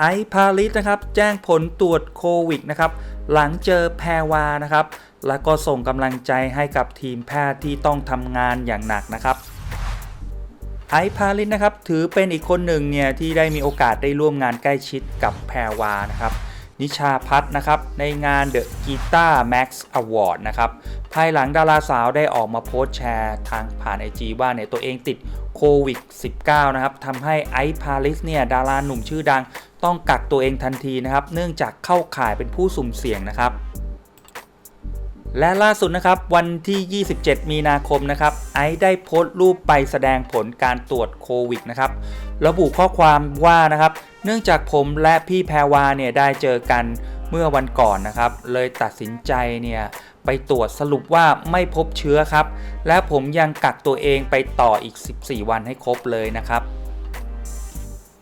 ไอพาลิสนะครับแจ้งผลตรวจโควิดนะครับหลังเจอแพรวานะครับแล้วก็ส่งกำลังใจให้กับทีมแพทย์ที่ต้องทำงานอย่างหนักนะครับไอพาลิสนะครับถือเป็นอีกคนหนึ่งเนี่ยที่ได้มีโอกาสได้ร่วมงานใกล้ชิดกับแพรวานะครับนิชาพัฒน์นะครับในงาน The Guitar Max Award นะครับภายหลังดาราสาวได้ออกมาโพสต์แชร์ทางผ่าน IG ว่าเนี่ยตัวเองติด โควิด -19 นะครับทำให้ไอซ์พาลิสเนี่ยดาราหนุ่มชื่อดัง ต้องกักตัวเองทันทีนะครับ เนื่องจากเข้าข่ายเป็นผู้สุ่มเสี่ยงนะครับ และล่าสุดนะครับวันที่ 27 มีนาคมนะครับไอซ์ได้โพสต์รูปไปแสดงผลการตรวจโควิดนะครับระบุข้อความว่านะครับ เนื่องจากผมและพี่แพรวาเนี่ยได้เจอกันเมื่อวันก่อนนะครับ เลยตัดสินใจเนี่ย ไปตรวจสรุปว่าไม่พบเชื้อครับ และผมยังกักตัวเองไปต่ออีก 14 วันให้ครบเลยนะครับ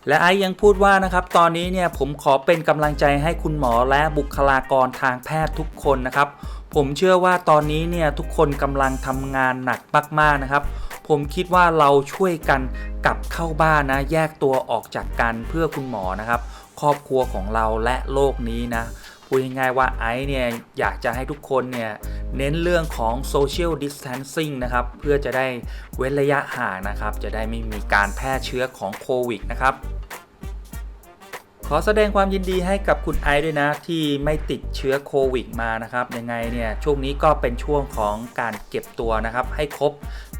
และไอซ์ยังพูดว่านะครับตอนนี้เนี่ยผมขอเป็นกำลังใจให้คุณหมอและบุคลากรทางแพทย์ทุกคนนะครับ ผมเชื่อว่าตอนนี้เนี่ยทุกคนกำลังทำงานหนักมากๆนะครับ ผมคิดว่าเราช่วยกันกลับเข้าบ้านนะ แยกตัวออกจากกันเพื่อคุณหมอนะครับ ครอบครัวของเราและโลกนี้นะ พูดง่ายๆว่าไอซ์เนี่ยอยากจะให้ทุกคนเนี่ยเน้นเรื่องของ social distancing นะครับเพื่อจะได้เว้นระยะห่างนะครับ จะได้ไม่มีการแพร่เชื้อของโควิดนะครับ ขอแสดงความยินดีให้กับคุณไอด้วยนะที่ไม่ติดเชื้อโควิดมานะครับยังไงเนี่ยช่วงนี้ก็เป็นช่วงของการเก็บตัวนะครับให้ครบ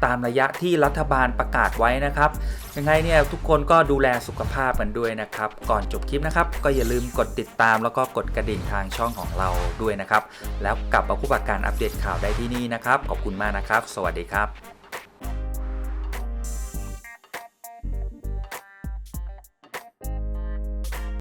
ตามระยะที่รัฐบาลประกาศไว้นะครับยังไงเนี่ยทุกคนก็ดูแลสุขภาพกันด้วยนะครับ ก่อนจบคลิปนะครับก็อย่าลืมกดติดตามแล้วก็กดกระดิ่งทางช่องของเราด้วยนะครับ แล้วกลับมาพบกับการอัปเดตข่าวได้ที่นี่นะครับขอบคุณมากนะครับ สวัสดีครับ